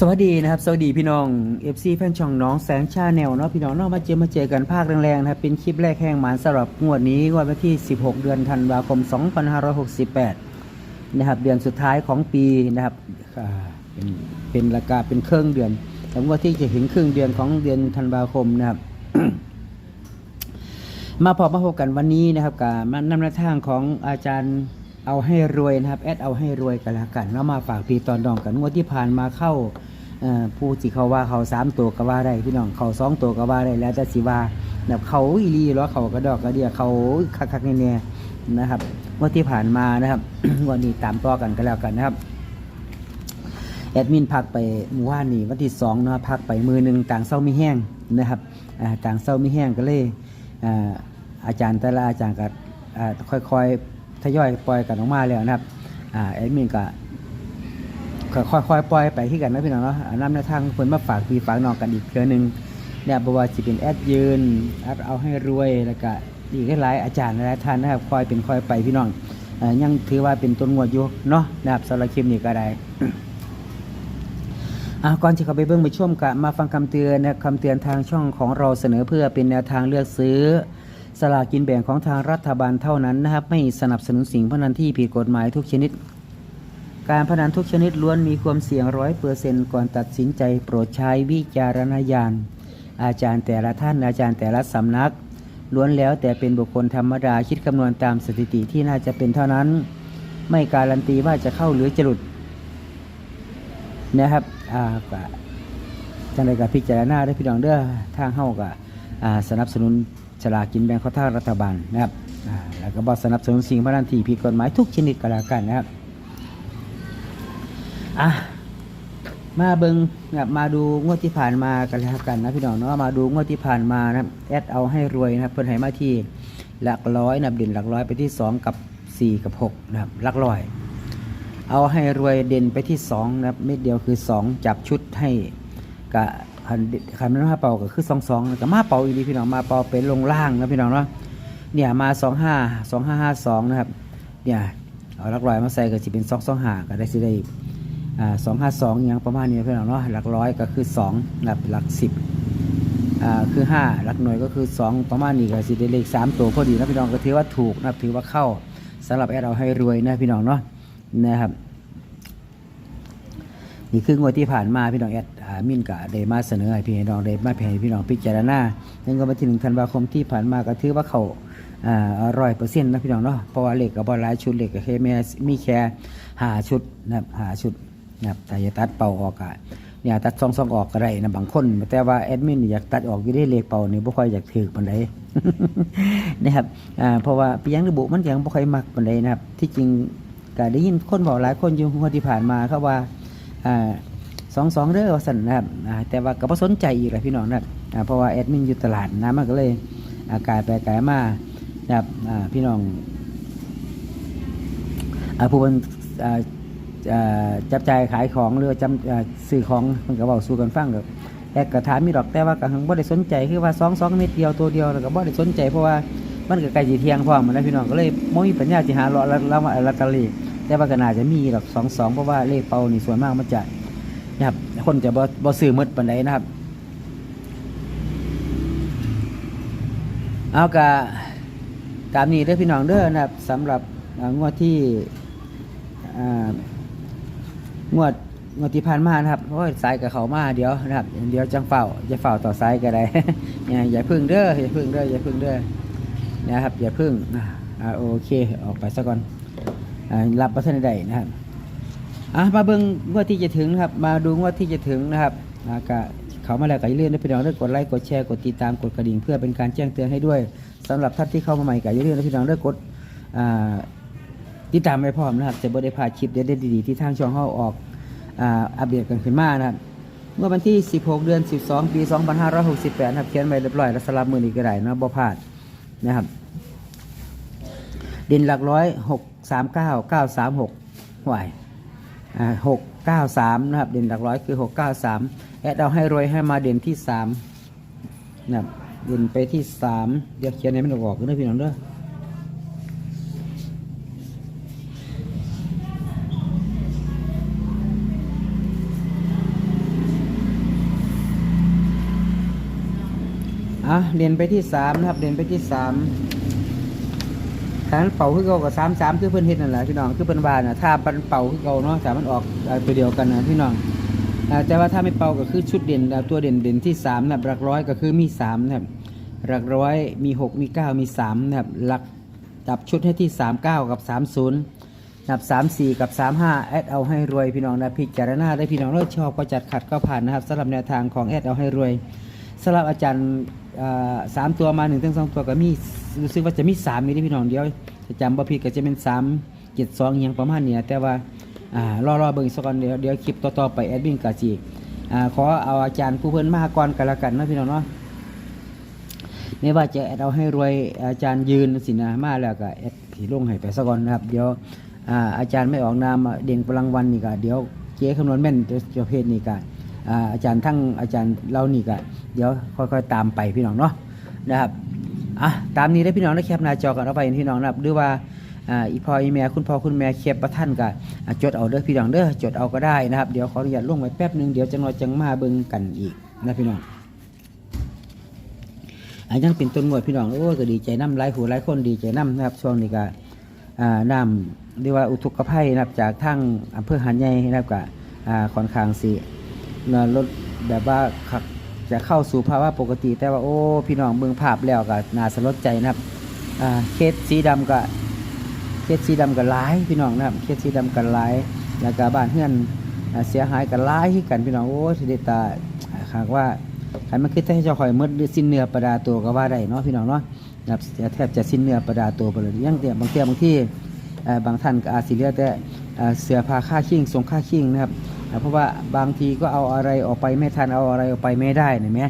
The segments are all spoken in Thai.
สวัสดีนะครับ สวัสดีพี่น้อง FC แฟนช่องน้องแสงชาแนลเนาะพี่น้องเนาะมาเจอมาเจอกันภาคแรงๆนะครับเป็นคลิปแรกแห้งหมานสำหรับงวดนี้งวดวันที่ 16 เดือนธันวาคม 2568 นะครับ เดือนสุดท้ายของปีนะครับเป็นเป็นราคาเป็นเครื่องเดือนแต่งวดที่จะถึงครึ่งเดือนของเดือนธันวาคมนะครับ มาพบมาพบกันวันนี้นะครับกับนำแนวทางของอาจารย์เอาให้รวยนะครับแอดเอาให้รวยกันล้วกันแล้วมาฝากพี่ตอนดองกันงวดที่ผ่านมาเข้า ผู้ที่เขาว่าเขาสามตัวก็ว่าได้พี่น้องเขาสองตัวก็ว่าได้แล้วแต่สิว่าแบบเขาอีหลีหรอเขากระดอกกระเดียเขาคักๆเนี่ยๆนะครับงวดที่ผ่านมานะครับ วันนี้ตามต่อกันก็แล้วกันนะครับแอดมินพักไปมื่อวานนี้วันที่สองนะพักไปมือหนึ่งต่างเศร้าไม่แห้งนะครับต่างเศร้าไม่แห้งก็เลยอ่าอาจารย์แต่ละอาจารย์ก็ค่อยๆทยอยปล่อยกันออกมาแล้วนะครับแอดมินก็ ค่อยๆปล่อยไปที่กันนะพี่น้องเนาะอ่านำในวทางเพิ่นมาฝากพี่ฝากน้องกันอีกเทื่อหนึงเนี่ยบ่ว่าสิเป็นแอดยืนแอดเอาให้รวยแล้วก็อีกหลายอาจารย์หลายท่านนะครับคอยเป็นคอยไปพี่น้องยังถือว่าเป็นต้นงวดอยู่เนาะนะครับสำหรับคลิปนี้ก็ได้อะก่อนที่เขาไปเบื้องไปช่วมกะมาฟังคำเตือนนะคำเตือนทางช่องของเราเสนอเพื่อเป็นแนวทางเลือกซื้อสลากกินแบ่งของทางรัฐบาลเท่านั้นนะครับ ไม่สนับสนุนสิ่งพนันที่ผิดกฎหมายทุกชนิด การพนันทุกชนิดล้วนมีความเสี่ยงร้อยเปอร์เซนต์ก่อนตัดสินใจโปรดใช้วิจารณญาณ อาจารย์แต่ละท่านอาจารย์แต่ละสำนัก ล้วนแล้วแต่เป็นบุคคลธรรมดาคิดคำนวณตามสถิติที่น่าจะเป็นเท่านั้น ไม่การันตีว่าจะเข้าหรือจะหลุดนะครับอ่าก็จังใดกับพิจารณาได้พี่น้องเด้อทางเฮาก็อ่าสนับสนุนฉลากินแบ่งของทารัฐบาลนะครับแล้วก็บ่สนับสนุนสิ่งพนันที่ผิดกฎหมายทุกชนิดก็แล้วกันนะครับ อะมาเบิงนะครับมาดูงวดที่ผ่านมากันแล้วกันนะพี่น้องเนาะมาดูงวดที่ผ่านมานะแอดเอาให้รวยนะครับเพิ่นให้มาที่หลักร้อยนะครับเด่นหลักร้อยไปที่สองกับสี่กับหกนะครับหลักร้อย เอาให้รวยเด่นไปที่สองนะครับเม็ดเดียวคือสองจับชุดให้กะคันคันมันมาเป่าก็คือสองสองแล้วก็มาเป่าอีกทีพี่น้องมาเป่าเป็นลงล่างนะพี่น้องเนาะเนี่ยมาสองห้าสองห้าห้าสองนะครับเนี่ยเอาหลักร้อยมาใส่ก็จะเป็นสองสองห้าก็ได้สิได้ สองห้าสองอย่างประมาณนี้พี่น้องเนาะหลักร้อยก็คือสองนะครับหลักสิบอ่าคือห้าหลักหน่วยก็คือสองประมาณนี้ก็สิได้เลขสามตัวพอดีนะพี่น้องก็ถือว่าถูกนะถือว่าเข้าสำหรับแอดเอาให้รวยนะพี่น้องเนาะนะครับนี่คืองวดที่ผ่านมาพี่น้องแอดอ่ามินกะได้มาเสนอให้พี่น้องได้มาให้พี่น้องพิจารณาในงวดวันที่หนึ่งธันวาคมที่ผ่านมาก็ถือว่าเขาอ่าร้อยเปอร์เซ็นต์นะพี่น้องเนาะเพราะว่าเลขกับบอลลายชุดเหลขก็แค่แม่มีแค่หาชุดนะครับหาชุด นะครับแต่จะตัดเป่าออกอะเนี่ยตัดซองซองออกก็ได้นะบางคน แต่ว่าแอดมินอยากตัดออกอยู่ได้เลขเป่านี่บ่ค่อยอยากถือปานใดนะครับอ่าเพราะว่าเปียงระบุมันยังบ่ค่อยมักปานใดนะครับ ที่จริงก็ได้ยินคนบอกหลายคนอยู่งวดที่ผ่านมาเขาว่าอ่าสองสองเด้อสันนะครับอ่าแต่ว่าก็บ่สนใจอีกแหละพี่น้องนะครับเพราะว่าแอดมินอยู่ตลาดนะมันก็เลยอากายไปกายมานะครับอ่าพี่น้องอ่าผู้เป็นอ่า จับจ่ายขายของหรือจำอ่าซื้อของมันก็บอกสู้กันฟังกับแอดกระถามมีดอกแต่ว่าก็หังบ่ได้สนใจคือว่าสองสองเม็ดเดียวตัวเดียวแล้วก็บ่ได้สนใจเพราะว่ามันก็ใกล้สิเทียงพร้อมนะพี่น้องก็เลยบ่มีปัญญาสิหาเลาะละละละลอตเตอรี่แต่ว่าก็น่าจะมีดอกสองสองเพราะว่าเลขเป่านี่ส่วนมากมันจะนะครับคนจะบ่บ่ซื้อหมดปานใดนะครับเอากะตามนี้เด้อพี่น้องเด้อนะครับสำหรับงวดที่อ่า งวดงวดที่ผ่านมานะครับโอ้ยสายกับเขามาเดี๋ยวนะครับ เดี๋ยวจังเฝ้าจะเฝ้าต่อสายก็ได้อย่าอย่าพึ่งเด้ออย่าพึ่งเด้ออย่าพึ่งเด้อนะครับ อย่าพึ่งอ่าโอเคออกไปซะก่อนอ่ารับประทานใดนะครับอะมาเบิ่งงวดที่จะถึงนะครับ มาดูงวดที่จะถึงนะครับอ่าก็เขามาแล้วก็อย่าลืมนะพี่น้องได้กดไลค์กดแชร์กดติดตามกดกระดิ่งเพื่อเป็นการแจ้งเตือนให้ด้วยสำหรับท่านที่เข้ามาใหม่ก็อย่าลืมนะพี่น้องได้กดอ่า ติดตามไว้พร้อมนะครับ จะบ่ได้พลาดคลิปเด็ดๆดีๆที่ทางช่องเฮาออกอ่าอัปเดตกันขึ้นมานะครับเมื่อวันที่ 16 เดือน 12 ปี 2568นะครับเขียนไว้เรียบร้อยแล้วสำหรับมือนี้ก็ได้นะบ่พลาดนะครับเด่นหลักร้อยหกสามเก้าเก้าสามหกหวยอ่าหกเก้าสามนะครับ เด่นหลักร้อยคือหกเก้าสามแอดเอาให้รวยให้มาเด่นที่สามนะครับเด่นไปที่สามเดี๋ยวเขียนให้มันออกกันด้วยพี่น้องเด้อ อะเด่นไปที่สามนะครับเด่นไปที่สามถ้านเป่าคือเก่ากับสามสามคือเพิ่อนเฮ็ดนั่นแหละพี่น้องคือเพิ่นว่าน่ะถ้ามันเป่าคือเก่าเนาะถ้ามันออกเอ่อตัวเดียวกันนะพี่น้องอาแต่ว่าถ้าไม่เป่าก็คือชุดเด่นตัวเด่นเด่นที่สามนะครับหลักร้อยก็คือมีสามนะครับหลักร้อยมีหกมีเก้ามีสามนะครับหลักจับชุดให้ที่สามเก้ากับสามศูนย์นะครับสามสี่กับสามห้าแอดเอาให้รวยพี่น้องนะพิจารณาได้พี่น้องเราชอบก็จัดขัดก็ผ่านนะครับสำหรับแนวทางของแอดเอาให้รวยสำหรับอาจารย์ อ่าสามตัวมาหนึ่งถึงสองตัวก็มีรู้สึกว่าจะมีสามมีที่พี่น้องเดียวจะจำบ่ผิดก็จะเป็นสามเจ็ดสองยังประมาณเนี้ยแต่ว่าอ่ารอรอเบิ่งสักก่อนเดี๋ยวเดี๋ยวคลิปต่อๆไปแอดมินกาจีอ่าขอเอาอาจารย์ผู้เพิ่นมาก่อนกันละกันนะพี่น้องเนาะไม่ว่าจะแอดเอาให้รวยอาจารย์ยืนสินะมาแล้วก็แอดผีลงให้ไปสักก่อนนะครับเดี๋ยวอาอาจารย์ไม่ออกนามเด่นพลังวันนี่ก็เดี๋ยวเจ๊คำนวณแม่นเจ้าเพศนี่ก็อ่า อาจารย์ทั้งอาจารย์เรานี่ก็เดี๋ยวค่อยๆตามไปพี่น้องเนาะนะครับอะตามนี้ได้พี่น้องได้แคปหน้าจอกันเอาไปพี่น้องนะครับหรือว่าอ่าอีพ่ออีแม่คุณพ่อคุณแม่แคปประท่านก็จดเอาเด้อพี่น้องเด้อจดเอาก็ได้นะครับเดี๋ยวขออนุญาตลงไว้แป๊บหนึงเดี๋ยวจังหน่อจังมาเบิ่งกันอีกนะพี่น้องอันยังเป็นต้นงวดพี่น้องโอ้ก็ดีใจน้ำหลายหูหลายคนดีใจน้ำนะครับช่วงนี้ก็อ่าน้ำเรียกว่าอุทกภัยนะครับจากทางอำเภอหาดใหญ่นะครับก็อ่าค่อนข้างสิ นะรถแบบว่าขับจะเข้าสู่ภาวะปกติ แต่ว่าโอ้พี่น้องเมืองภาพแล้วก็น่าสลดใจนะครับอ่าเคสสีดำก็เคสสีดำก็หลายพี่น้องนะครับเคสสีดำก็หลายแล้วก็บ้านเฮือนเสียหายก็หลายกันพี่น้องโอ้สิเดตาหากว่าใครมันคือให้เจ้าข่อยหมดสิ้นเนื้อประดาตัวก็ว่าได้เนาะพี่น้องเนาะนะครับแทบจะสิ้นเนื้อประดาตัวไปเลยยังเตียบางเตียบางที่บางท่านก็อาจสิเลือแต่เสือผ้าค่าขิงทรงค่าขิงนะครับ อ่าเพราะว่าบางทีก็เอาอะไรออกไปไม่ทันเอาอะไรออกไปไม่ได้เห็นไหม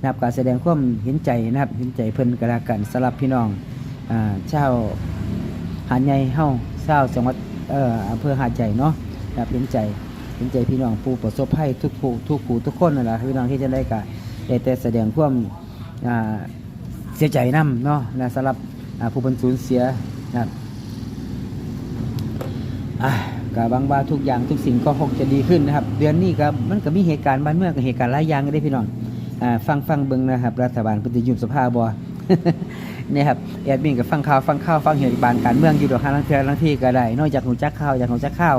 นะครับการแสดงความเห็นใจนะครับเห็นใจเพิ่นกระกันสำหรับพี่น้องอ่าเจ้าหาดใหญ่เฮ้าเจ้าจังหวัดเอ่ออำเภอหาดใหญ่เนาะนะครับเห็นใจเห็นใจพี่น้องผู้ประสบภัยทุกผู้ทุกผู้ทุกคนนั่นแหละพี่น้องที่จะได้กะได้แต่แสดงความอ่าเสียใจนํเนาะนะสำหรับผู้บรรสูญเสียนะครับอะ กับางว่าทุกอย่างทุกสิ่งก็คงจะดีขึ้นนะครับ เดือนนี้ก็มันก็มีเหตุการณ์บ้านเมืองกับเหตุการณ์หลายอย่างได้พี่น้องอ่าฟังฟังเบิ่งนะครับ รัฐบาลเพิ่นจะยุบสภาบ่เนี่ยครับแอดมินก็ฟังข่าวฟังข่าวฟังเหตุการณ์การเมืองอยู่ดอกฮาลังเทือลังที่ก็ได้นอกจากหูจักข่าวจากหูจักข่าว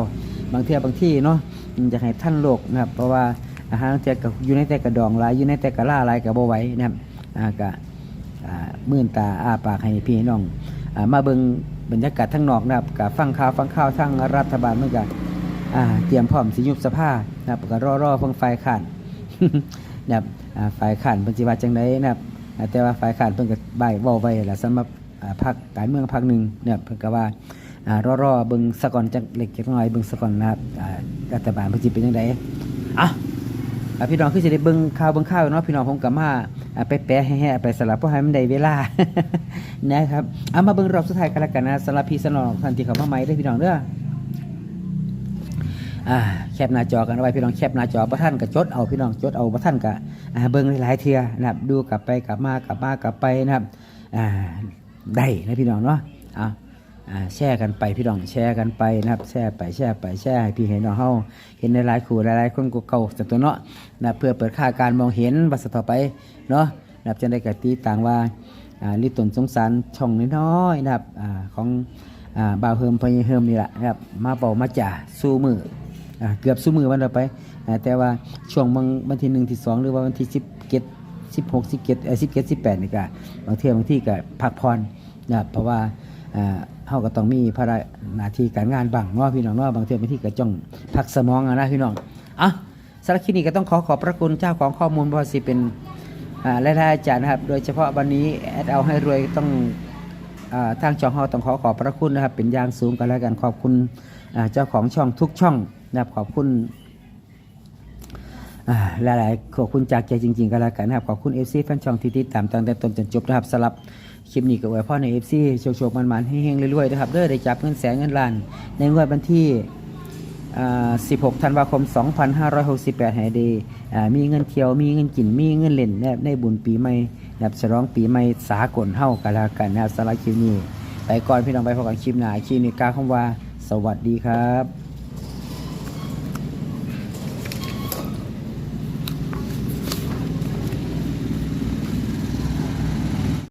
บางเทือบางที่เนาะมันจะให้ท่านโลกนะครับ เพราะว่าอาหารเทือกับอยู่ในแต่กระดองลายอยู่ในแต่กระล่าลายกับบ่ไว้นะครับอ่าก็มื่นตาอาปากให้พี่น้องมาเบิง บรรยากาศทั้งนอกนะครับกับฟังข่าวฟังข่าวทั้งรัฐบาลเหมือนกันอ่าเตรียมพร้อมสิยุบสภานะครับก็รอรอฟังฝ่ายขานนะครับฝ่ายขานเพิ่นสิว่าจังไดนะครับแต่ว่าฝ่ายขานเพิ่นก็บ่ายเว้าไว้ละสำหรับพรรคการเมืองพรรคหนึงนะครับเพิ่นก็ว่ารอรอเบิ่งสะก่อนจักเล็กจักน้อยเบิ่งสะก่อนนะครับรัฐบาลเพิ่นสิเป็นจังไดอะ พี่น้องคือสิได้เบิ่งข่าวเบิ่งข่าวเนาะพี่น้องผมก็มาไปแปะให้ๆไปสลับเพราะให้มันได้เวลานะครับเอามาเบิ่งรอบสุดท้ายกันแล้วกันนะสำหรับพี่สนองท่านทีเข้ามาใหม่เด้พี่น้องเด้อแคปหน้าจอกันเอาไว้พี่น้องแคปหน้าจอบ่ท่านก็จดเอาพี่น้องจดเอาบ่ท่านก็อ่าเบิ่งหลายเทื่อนะครับดูกลับไปกลับมากลับมากลับไปนะครับได้นะพี่น้องเนาะอาอ่า แชร์กันไปพี่น้องแชร์กันไปนะครับแชร์ไปแชร์ไปแชร์ให้พี่ให้น้องเฮาเห็นในหลายๆคู่หลายๆคนก็เก่าสักตัวเนาะนะเพื่อเปิดค่าการมองเห็นบัสต่อไปเนาะนะครับจะได้กตีต่างว่าลิตนสงสารช่องน้อยๆนะครับอของอบ่าวเฮิมพญเฮิมนี่แหละนะครับมาเป่ามาจ่าสู้มืออเกือบสู้มือวันเราไป แต่ว่าช่วงบางวันที่หนึ่งที่สองหรือว่าวันที่สิบเกตสิบหกสิบเกตเออสิบเกตสิบแปดนี่ก็บางเที่ยบางที่ก็พักผ่อนนะครับเพราะว่าอ่า เฮาก็ต้องมีภาระหน้าที่การงานบางเนาะพี่น้องเนาะบางเทีบางที่ก็จ้องพักสมองอะนะพี่น้องอะสารคลิปนี้ก็ต้องขอขอบพระคุณเจ้าของข้อมูลบอสิเป็นหลายๆอาจารย์นะครับ โดยเฉพาะวันนี้แอดเอาให้รวยต้องอทางช่องเฮาต้องขอขอบพระคุณนะครับ เป็นอย่างสูงกันแล้วกันขอบคุณเจ้าของช่องทุกช่องนะครับขอบคุณหลายๆขอบคุณจากใจจริงๆก็แล้วกันนะครับขอบคุณเอฟซีแฟนช่องที่ติดตามตั้งแต่ต้นจนจบนะครับสำหรับ คลิปนี้ก็ไว้พ่อใน FC โชคๆมันๆให้เฮงๆรวยๆนะครับเด้อได้จับเงินแสนเงินล้าน ในงวดวันที่ 16 ธันวาคม 2568ให้ดีอ่ามีเงินเที่ยว มีเงินกิน มีเงินเล่นนบในบุญปีใหม่นบฉลองปีใหม่สากลเฮากันแล้วกันนะครับสำหรับคลิปนี้ ไปก่อนพี่น้องไปพบกันคลิปหน้าคลิปนี้กาวคำว่า สวัสดีครับ